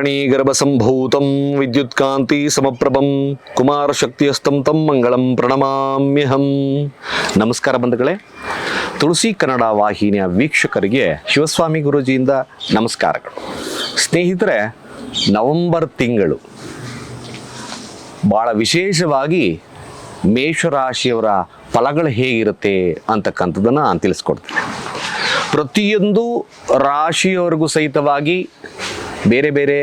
ಧರಣಿ ವಿದ್ಯುತ್ಕಾಂತಿ ವಿದ್ಯುತ್ ಕಾಂತಿ ಸಮಪ್ರಭಂ ಕುಮಾರ ಶಕ್ತಿಯಸ್ತಂ ತಂ ಮಂಗಳಂ ಪ್ರಣಮಾಮ್ಯಹಂ ನಮಸ್ಕಾರ ಬಂಧುಗಳೇ, ತುಳಸಿ ಕನ್ನಡ ವಾಹಿನಿಯ ವೀಕ್ಷಕರಿಗೆ ಶಿವಸ್ವಾಮಿ ಗುರುಜಿಯಿಂದ ನಮಸ್ಕಾರಗಳು. ಸ್ನೇಹಿತರೆ, ನವೆಂಬರ್ ತಿಂಗಳು ಭಾಳ ವಿಶೇಷವಾಗಿ ಮೇಷರಾಶಿಯವರ ಫಲಗಳು ಹೇಗಿರುತ್ತೆ ಅಂತಕ್ಕಂಥದ್ದನ್ನು ನಾನು ತಿಳಿಸ್ಕೊಡ್ತೀನಿ. ಪ್ರತಿಯೊಂದು ರಾಶಿಯವರೆಗೂ ಸಹಿತವಾಗಿ ಬೇರೆ ಬೇರೆ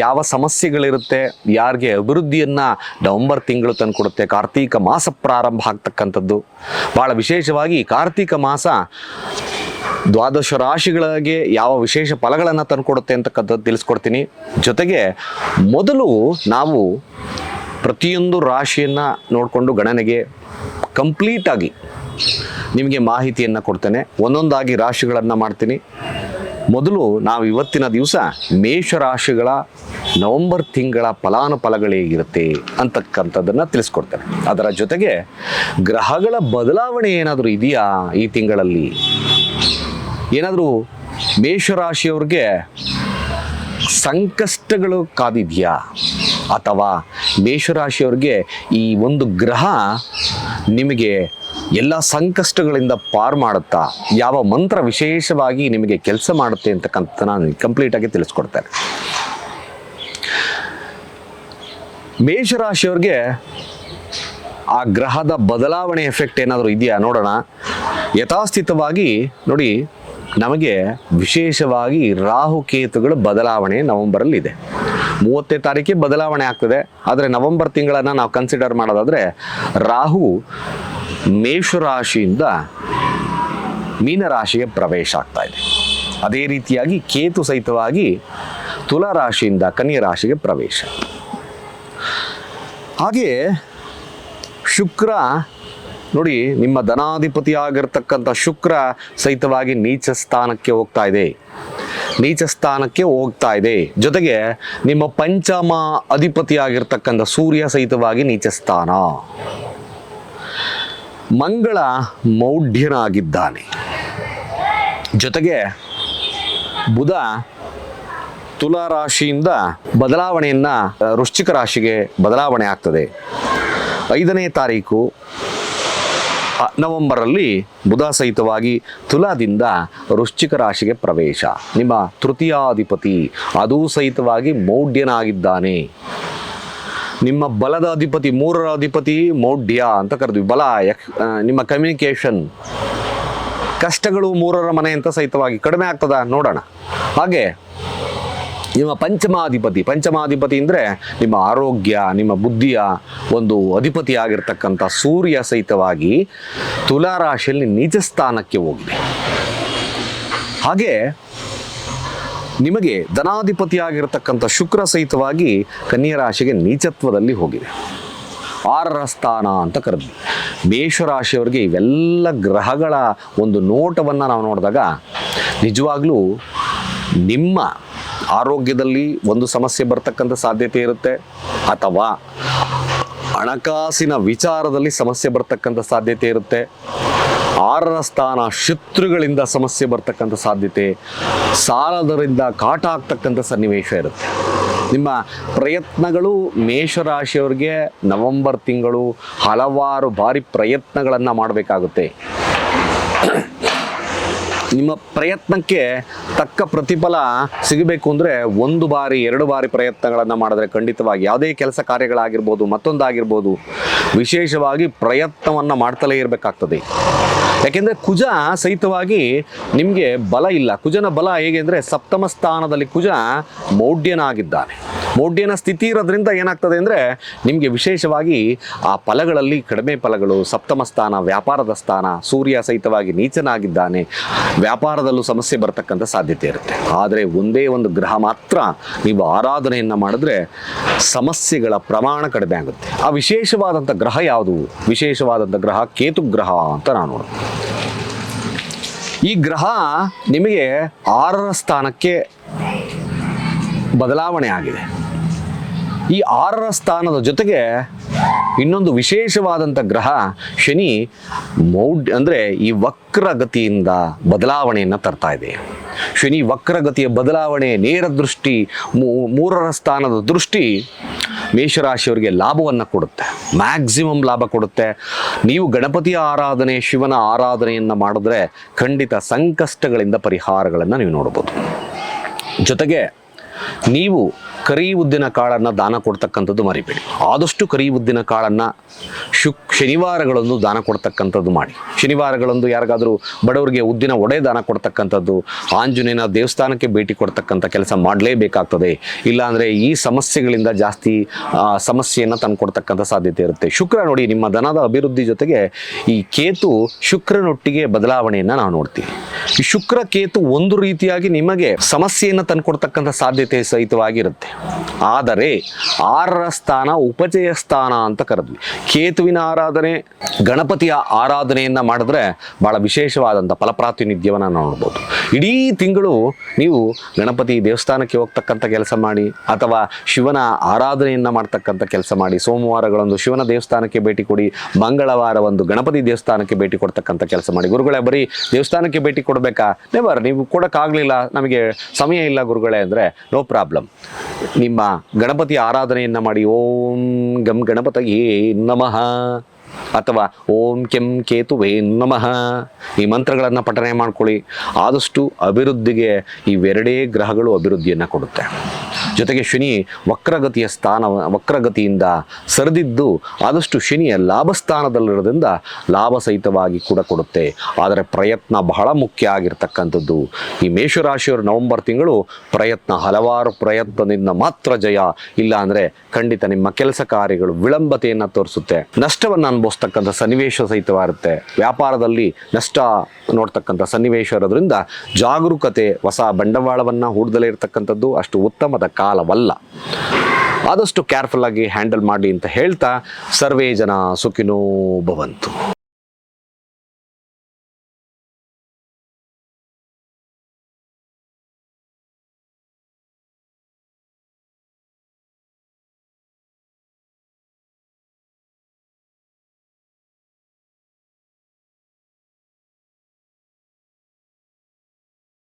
ಯಾವ ಸಮಸ್ಯೆಗಳಿರುತ್ತೆ, ಯಾರಿಗೆ ಅಭಿವೃದ್ಧಿಯನ್ನು ನವೆಂಬರ್ ತಿಂಗಳು ತಂದುಕೊಡುತ್ತೆ ಕಾರ್ತೀಕ ಮಾಸ ಪ್ರಾರಂಭ ಆಗ್ತಕ್ಕಂಥದ್ದು. ಭಾಳ ವಿಶೇಷವಾಗಿ ಕಾರ್ತೀಕ ಮಾಸ ದ್ವಾದಶ ರಾಶಿಗಳಿಗೆ ಯಾವ ವಿಶೇಷ ಫಲಗಳನ್ನು ತಂದುಕೊಡುತ್ತೆ ಅಂತಕ್ಕಂಥದ್ದು ತಿಳಿಸ್ಕೊಡ್ತೀನಿ. ಜೊತೆಗೆ ಮೊದಲು ನಾವು ಪ್ರತಿಯೊಂದು ರಾಶಿಯನ್ನು ನೋಡಿಕೊಂಡು ಗಣನೆಗೆ ಕಂಪ್ಲೀಟಾಗಿ ನಿಮಗೆ ಮಾಹಿತಿಯನ್ನು ಕೊಡ್ತೇನೆ. ಒಂದೊಂದಾಗಿ ರಾಶಿಗಳನ್ನು ಮಾಡ್ತೀನಿ. ಮೊದಲು ನಾವು ಇವತ್ತಿನ ದಿವಸ ಮೇಷರಾಶಿಗಳ ನವೆಂಬರ್ ತಿಂಗಳ ಫಲಾನುಫಲಗಳು ಹೇಗಿರುತ್ತೆ ಅಂತಕ್ಕಂಥದ್ದನ್ನು ತಿಳಿಸ್ಕೊಡ್ತೇನೆ. ಅದರ ಜೊತೆಗೆ ಗ್ರಹಗಳ ಬದಲಾವಣೆ ಏನಾದರೂ ಇದೆಯಾ ಈ ತಿಂಗಳಲ್ಲಿ? ಏನಾದರೂ ಮೇಷರಾಶಿಯವ್ರಿಗೆ ಸಂಕಷ್ಟಗಳು ಕಾದಿದೆಯಾ? ಅಥವಾ ಮೇಷರಾಶಿಯವ್ರಿಗೆ ಈ ಒಂದು ಗ್ರಹ ನಿಮಗೆ ಎಲ್ಲ ಸಂಕಷ್ಟಗಳಿಂದ ಪಾರು ಮಾಡುತ್ತಾ, ಯಾವ ಮಂತ್ರ ವಿಶೇಷವಾಗಿ ನಿಮಗೆ ಕೆಲಸ ಮಾಡುತ್ತೆ ಅಂತಕ್ಕಂಥ ನಾನು ಕಂಪ್ಲೀಟಾಗಿ ತಿಳಿಸ್ಕೊಡ್ತೇನೆ. ಮೇಷರಾಶಿಯವ್ರಿಗೆ ಆ ಗ್ರಹದ ಬದಲಾವಣೆ ಎಫೆಕ್ಟ್ ಏನಾದರೂ ಇದೆಯಾ ನೋಡೋಣ. ಯಥಾಸ್ಥಿತವಾಗಿ ನೋಡಿ, ನಮಗೆ ವಿಶೇಷವಾಗಿ ರಾಹುಕೇತುಗಳ ಬದಲಾವಣೆ ನವೆಂಬರಲ್ಲಿ ಇದೆ. ಮೂವತ್ತನೇ ತಾರೀಕಿಗೆ ಬದಲಾವಣೆ ಆಗ್ತದೆ. ಆದರೆ ನವೆಂಬರ್ ತಿಂಗಳನ್ನು ನಾವು ಕನ್ಸಿಡರ್ ಮಾಡೋದಾದರೆ, ರಾಹು ಮೇಷರಾಶಿಯಿಂದ ಮೀನರಾಶಿಗೆ ಪ್ರವೇಶ ಆಗ್ತಾ ಇದೆ. ಅದೇ ರೀತಿಯಾಗಿ ಕೇತು ಸಹಿತವಾಗಿ ತುಲಾ ರಾಶಿಯಿಂದ ಕನ್ಯಾ ರಾಶಿಗೆ ಪ್ರವೇಶ. ಹಾಗೆ ಶುಕ್ರ, ನೋಡಿ ನಿಮ್ಮ ಧನಾಧಿಪತಿ ಆಗಿರ್ತಕ್ಕಂಥ ಶುಕ್ರ ಸಹಿತವಾಗಿ ನೀಚ ಸ್ಥಾನಕ್ಕೆ ಹೋಗ್ತಾ ಇದೆ. ನೀಚ ಸ್ಥಾನಕ್ಕೆ ಹೋಗ್ತಾ ಇದೆ. ಜೊತೆಗೆ ನಿಮ್ಮ ಪಂಚಮ ಅಧಿಪತಿಯಾಗಿರ್ತಕ್ಕಂಥ ಸೂರ್ಯ ಸಹಿತವಾಗಿ ನೀಚ ಸ್ಥಾನ. ಮಂಗಳ ಮೌಢ್ಯನಾಗಿದ್ದಾನೆ. ಜೊತೆಗೆ ಬುಧ ತುಲಾ ರಾಶಿಯಿಂದ ಬದಲಾವಣೆಯನ್ನ, ವೃಶ್ಚಿಕ ರಾಶಿಗೆ ಬದಲಾವಣೆ ಆಗ್ತದೆ. ಐದನೇ ತಾರೀಕು ನವೆಂಬರಲ್ಲಿ ಬುಧ ಸಹಿತವಾಗಿ ತುಲಾದಿಂದ ವೃಶ್ಚಿಕ ರಾಶಿಗೆ ಪ್ರವೇಶ. ನಿಮ್ಮ ತೃತೀಯಾಧಿಪತಿ, ಅದೂ ಸಹಿತವಾಗಿ ಮೌಢ್ಯನಾಗಿದ್ದಾನೆ. ನಿಮ್ಮ ಬಲದ ಅಧಿಪತಿ, ಮೂರರ ಅಧಿಪತಿ ಮೌಢ್ಯ ಅಂತ ಕರೆದ್ವಿ. ಬಲ ನಿಮ್ಮ ಕಮ್ಯುನಿಕೇಷನ್ ಕಷ್ಟಗಳು ಮೂರರ ಮನೆ ಅಂತ ಸಹಿತವಾಗಿ ಕಡಿಮೆ ಆಗ್ತದ? ನೋಡೋಣ. ಹಾಗೆ, ನಿಮ್ಮ ಪಂಚಮಾಧಿಪತಿ ಪಂಚಮಾಧಿಪತಿ ಅಂದರೆ ನಿಮ್ಮ ಆರೋಗ್ಯ, ನಿಮ್ಮ ಬುದ್ಧಿಯ ಒಂದು ಅಧಿಪತಿ ಆಗಿರ್ತಕ್ಕಂಥ ಸೂರ್ಯ ಸಹಿತವಾಗಿ ತುಲಾ ರಾಶಿಯಲ್ಲಿ ನಿಜ ಸ್ಥಾನಕ್ಕೆ ಹೋಗಿದೆ. ಹಾಗೆ ನಿಮಗೆ ಧನಾಧಿಪತಿಯಾಗಿರ್ತಕ್ಕಂಥ ಶುಕ್ರ ಸಹಿತವಾಗಿ ಕನ್ಯಾ ರಾಶಿಗೆ ನೀಚತ್ವದಲ್ಲಿ ಹೋಗಿದೆ. ಆರರ ಸ್ಥಾನ ಅಂತ ಕರೆದ್ವಿ. ಮೇಷರಾಶಿಯವರಿಗೆ ಇವೆಲ್ಲ ಗ್ರಹಗಳ ಒಂದು ನೋಟವನ್ನು ನಾವು ನೋಡಿದಾಗ ನಿಜವಾಗ್ಲೂ ನಿಮ್ಮ ಆರೋಗ್ಯದಲ್ಲಿ ಒಂದು ಸಮಸ್ಯೆ ಬರ್ತಕ್ಕಂಥ ಸಾಧ್ಯತೆ ಇರುತ್ತೆ ಅಥವಾ ಹಣಕಾಸಿನ ವಿಚಾರದಲ್ಲಿ ಸಮಸ್ಯೆ ಬರ್ತಕ್ಕಂಥ ಸಾಧ್ಯತೆ ಇರುತ್ತೆ. ಆರರ ಸ್ಥಾನ ಶತ್ರುಗಳಿಂದ ಸಮಸ್ಯೆ ಬರ್ತಕ್ಕಂಥ ಸಾಧ್ಯತೆ ಸಾಲದರಿಂದ ಕಾಟ ಆಗ್ತಕ್ಕಂಥ ಸನ್ನಿವೇಶ ಇರುತ್ತೆ. ನಿಮ್ಮ ಪ್ರಯತ್ನಗಳು ಮೇಷರಾಶಿಯವ್ರಿಗೆ ನವೆಂಬರ್ ತಿಂಗಳು ಹಲವಾರು ಬಾರಿ ಪ್ರಯತ್ನಗಳನ್ನು ಮಾಡಬೇಕಾಗುತ್ತೆ. ನಿಮ್ಮ ಪ್ರಯತ್ನಕ್ಕೆ ತಕ್ಕ ಪ್ರತಿಫಲ ಸಿಗಬೇಕು ಅಂದರೆ ಒಂದು ಬಾರಿ, ಎರಡು ಬಾರಿ ಪ್ರಯತ್ನಗಳನ್ನು ಮಾಡಿದ್ರೆ ಖಂಡಿತವಾಗಿ ಯಾವುದೇ ಕೆಲಸ ಕಾರ್ಯಗಳಾಗಿರ್ಬೋದು, ಮತ್ತೊಂದಾಗಿರ್ಬೋದು, ವಿಶೇಷವಾಗಿ ಪ್ರಯತ್ನವನ್ನು ಮಾಡ್ತಲೇ ಇರಬೇಕಾಗ್ತದೆ. ಯಾಕೆಂದರೆ ಕುಜ ಸಹಿತವಾಗಿ ನಿಮಗೆ ಬಲ ಇಲ್ಲ. ಕುಜನ ಬಲ ಹೇಗೆ ಅಂದರೆ ಸಪ್ತಮ ಸ್ಥಾನದಲ್ಲಿ ಕುಜ ಮೌಢ್ಯನಾಗಿದ್ದಾನೆ. ಮೌಢ್ಯನ ಸ್ಥಿತಿ ಇರೋದ್ರಿಂದ ಏನಾಗ್ತದೆ ಅಂದರೆ ನಿಮಗೆ ವಿಶೇಷವಾಗಿ ಆ ಫಲಗಳಲ್ಲಿ ಕಡಿಮೆ ಫಲಗಳು, ಸಪ್ತಮ ಸ್ಥಾನ, ವ್ಯಾಪಾರದ ಸ್ಥಾನ, ಸೂರ್ಯ ಸಹಿತವಾಗಿ ನೀಚನಾಗಿದ್ದಾನೆ, ವ್ಯಾಪಾರದಲ್ಲೂ ಸಮಸ್ಯೆ ಬರತಕ್ಕಂಥ ಸಾಧ್ಯತೆ ಇರುತ್ತೆ. ಆದರೆ ಒಂದೇ ಒಂದು ಗ್ರಹ ಮಾತ್ರ ನೀವು ಆರಾಧನೆಯನ್ನು ಮಾಡಿದ್ರೆ ಸಮಸ್ಯೆಗಳ ಪ್ರಮಾಣ ಕಡಿಮೆ ಆಗುತ್ತೆ. ಆ ವಿಶೇಷವಾದಂಥ ಗ್ರಹ ಯಾವುದು? ವಿಶೇಷವಾದಂಥ ಗ್ರಹ ಕೇತು ಗ್ರಹ ಅಂತ ನಾನು ನೋಡೋದು ಈ ಗ್ರಹ ನಿಮಗೆ ಆರರ ಸ್ಥಾನಕ್ಕೆ ಬದಲಾವಣೆ ಆಗಿದೆ. ಈ ಆರರ ಸ್ಥಾನದ ಜೊತೆಗೆ ಇನ್ನೊಂದು ವಿಶೇಷವಾದಂಥ ಗ್ರಹ ಶನಿ ಮೌಢ್ಯ ಅಂದರೆ ಈ ವಕ್ರಗತಿಯಿಂದ ಬದಲಾವಣೆಯನ್ನು ತರ್ತಾ ಇದೆ. ಶನಿ ವಕ್ರಗತಿಯ ಬದಲಾವಣೆ ನೇರ ದೃಷ್ಟಿ ಮೂರರ ಸ್ಥಾನದ ದೃಷ್ಟಿ ಮೇಷರಾಶಿಯವರಿಗೆ ಲಾಭವನ್ನು ಕೊಡುತ್ತೆ. ಮ್ಯಾಕ್ಸಿಮಮ್ ಲಾಭ ಕೊಡುತ್ತೆ. ನೀವು ಗಣಪತಿಯ ಆರಾಧನೆ, ಶಿವನ ಆರಾಧನೆಯನ್ನು ಮಾಡಿದ್ರೆ ಖಂಡಿತ ಸಂಕಷ್ಟಗಳಿಂದ ಪರಿಹಾರಗಳನ್ನು ನೀವು ನೋಡ್ಬೋದು. ಜೊತೆಗೆ ನೀವು ಕರಿ ಉದ್ದಿನ ಕಾಳನ್ನು ದಾನ ಕೊಡ್ತಕ್ಕಂಥದ್ದು ಮರಿಬೇಡಿ. ಆದಷ್ಟು ಕರಿ ಉದ್ದಿನ ಕಾಳನ್ನು ಶುಕ್ ಶನಿವಾರಗಳಂದು ದಾನ ಕೊಡ್ತಕ್ಕಂಥದ್ದು ಮಾಡಿ. ಶನಿವಾರಗಳಂದು ಯಾರಿಗಾದರೂ ಬಡವರಿಗೆ ಉದ್ದಿನ ಒಡೆ ದಾನ ಕೊಡ್ತಕ್ಕಂಥದ್ದು, ಆಂಜನೇಯನ ದೇವಸ್ಥಾನಕ್ಕೆ ಭೇಟಿ ಕೊಡ್ತಕ್ಕಂಥ ಕೆಲಸ ಮಾಡಲೇಬೇಕಾಗ್ತದೆ. ಇಲ್ಲಾಂದರೆ ಈ ಸಮಸ್ಯೆಗಳಿಂದ ಜಾಸ್ತಿ ಸಮಸ್ಯೆಯನ್ನು ತಂದು ಕೊಡ್ತಕ್ಕಂಥ ಸಾಧ್ಯತೆ ಇರುತ್ತೆ. ಶುಕ್ರ ನೋಡಿ ನಿಮ್ಮ ದನದ ಅಭಿವೃದ್ಧಿ ಜೊತೆಗೆ ಈ ಕೇತು ಶುಕ್ರನೊಟ್ಟಿಗೆ ಬದಲಾವಣೆಯನ್ನು ನಾವು ನೋಡ್ತೀವಿ. ಈ ಶುಕ್ರ ಕೇತು ಒಂದು ರೀತಿಯಾಗಿ ನಿಮಗೆ ಸಮಸ್ಯೆಯನ್ನು ತಂದುಕೊಡ್ತಕ್ಕಂಥ ಸಾಧ್ಯತೆ ಸಹಿತವಾಗಿರುತ್ತೆ. ಆದರೆ ಆರರ ಸ್ಥಾನ ಉಪಚಯ ಸ್ಥಾನ ಅಂತ ಕರೆದ್ವಿ. ಕೇತುವಿನ ಆರಾಧನೆ, ಗಣಪತಿಯ ಆರಾಧನೆಯನ್ನ ಮಾಡಿದ್ರೆ ಬಹಳ ವಿಶೇಷವಾದಂಥ ಫಲಪ್ರಾತಿನಿಧ್ಯವನ್ನು ನೋಡ್ಬೋದು. ಇಡೀ ತಿಂಗಳು ನೀವು ಗಣಪತಿ ದೇವಸ್ಥಾನಕ್ಕೆ ಹೋಗ್ತಕ್ಕಂಥ ಕೆಲಸ ಮಾಡಿ ಅಥವಾ ಶಿವನ ಆರಾಧನೆಯನ್ನ ಮಾಡ್ತಕ್ಕಂಥ ಕೆಲಸ ಮಾಡಿ, ಸೋಮವಾರಗಳೊಂದು ಶಿವನ ದೇವಸ್ಥಾನಕ್ಕೆ ಭೇಟಿ ಕೊಡಿ ಮಂಗಳವಾರ ಒಂದು ಗಣಪತಿ ದೇವಸ್ಥಾನಕ್ಕೆ ಭೇಟಿ ಕೊಡ್ತಕ್ಕಂಥ ಕೆಲಸ ಮಾಡಿ. ಗುರುಗಳೇ, ಬರೀ ದೇವಸ್ಥಾನಕ್ಕೆ ಭೇಟಿ ಕೊಡಬೇಕಾ? ನೆವರ್ ನೀವು ಕೊಡೋಕ್ಕಾಗಲಿಲ್ಲ, ನಮಗೆ ಸಮಯ ಇಲ್ಲ ಗುರುಗಳೇ ಅಂದರೆ ನೋ ಪ್ರಾಬ್ಲಮ್ ನಿಮ್ಮ ಗಣಪತಿ ಆರಾಧನೆಯನ್ನು ಮಾಡಿ ಓಂ ಗಂ ಗಣಪತಯೇ ನಮಃ. ಅಥವಾ ಓಂ ಕೆಂ ಕೇತುವೇ ನಮಃ. ಈ ಮಂತ್ರಗಳನ್ನು ಪಠನೆ ಮಾಡ್ಕೊಳ್ಳಿ. ಆದಷ್ಟು ಅಭಿವೃದ್ಧಿಗೆ ಇವೆರಡೇ ಗ್ರಹಗಳು ಅಭಿವೃದ್ಧಿಯನ್ನು ಕೊಡುತ್ತೆ. ಜೊತೆಗೆ ಶನಿ ವಕ್ರಗತಿಯ ಸ್ಥಾನ, ವಕ್ರಗತಿಯಿಂದ ಸರಿದಿದ್ದು ಆದಷ್ಟು ಶನಿಯ ಲಾಭ ಸ್ಥಾನದಲ್ಲಿರೋದ್ರಿಂದ ಲಾಭ ಸಹಿತವಾಗಿ ಕೂಡ ಕೊಡುತ್ತೆ. ಆದರೆ ಪ್ರಯತ್ನ ಬಹಳ ಮುಖ್ಯ ಆಗಿರ್ತಕ್ಕಂಥದ್ದು. ಈ ಮೇಷರಾಶಿಯವರು ನವೆಂಬರ್ ತಿಂಗಳು ಪ್ರಯತ್ನ, ಹಲವಾರು ಪ್ರಯತ್ನದಿಂದ ಮಾತ್ರ ಜಯ. ಇಲ್ಲ ಅಂದರೆ ಖಂಡಿತ ನಿಮ್ಮ ಕೆಲಸ ಕಾರ್ಯಗಳು ವಿಳಂಬತೆಯನ್ನು ತೋರಿಸುತ್ತೆ. ನಷ್ಟವನ್ನು ಅನುಭವಿಸ್ತಕ್ಕಂಥ ಸನ್ನಿವೇಶ ಸಹಿತವಾಗಿರುತ್ತೆ ವ್ಯಾಪಾರದಲ್ಲಿ ನಷ್ಟ ನೋಡ್ತಕ್ಕಂಥ ಸನ್ನಿವೇಶ ಇರೋದ್ರಿಂದ ಜಾಗರೂಕತೆ, ಹೊಸ ಬಂಡವಾಳವನ್ನು ಹೂಡ್ದಲೇ ಇರತಕ್ಕಂಥದ್ದು ಅಷ್ಟು ಉತ್ತಮದ ಕಾಲವಲ್ಲ. ಆದಷ್ಟು ಕೇರ್ಫುಲ್ ಆಗಿ ಹ್ಯಾಂಡಲ್ ಮಾಡಿ ಅಂತ ಹೇಳ್ತಾ ಸರ್ವೇ ಜನ ಸುಖಿನೋ ಭವಂತು.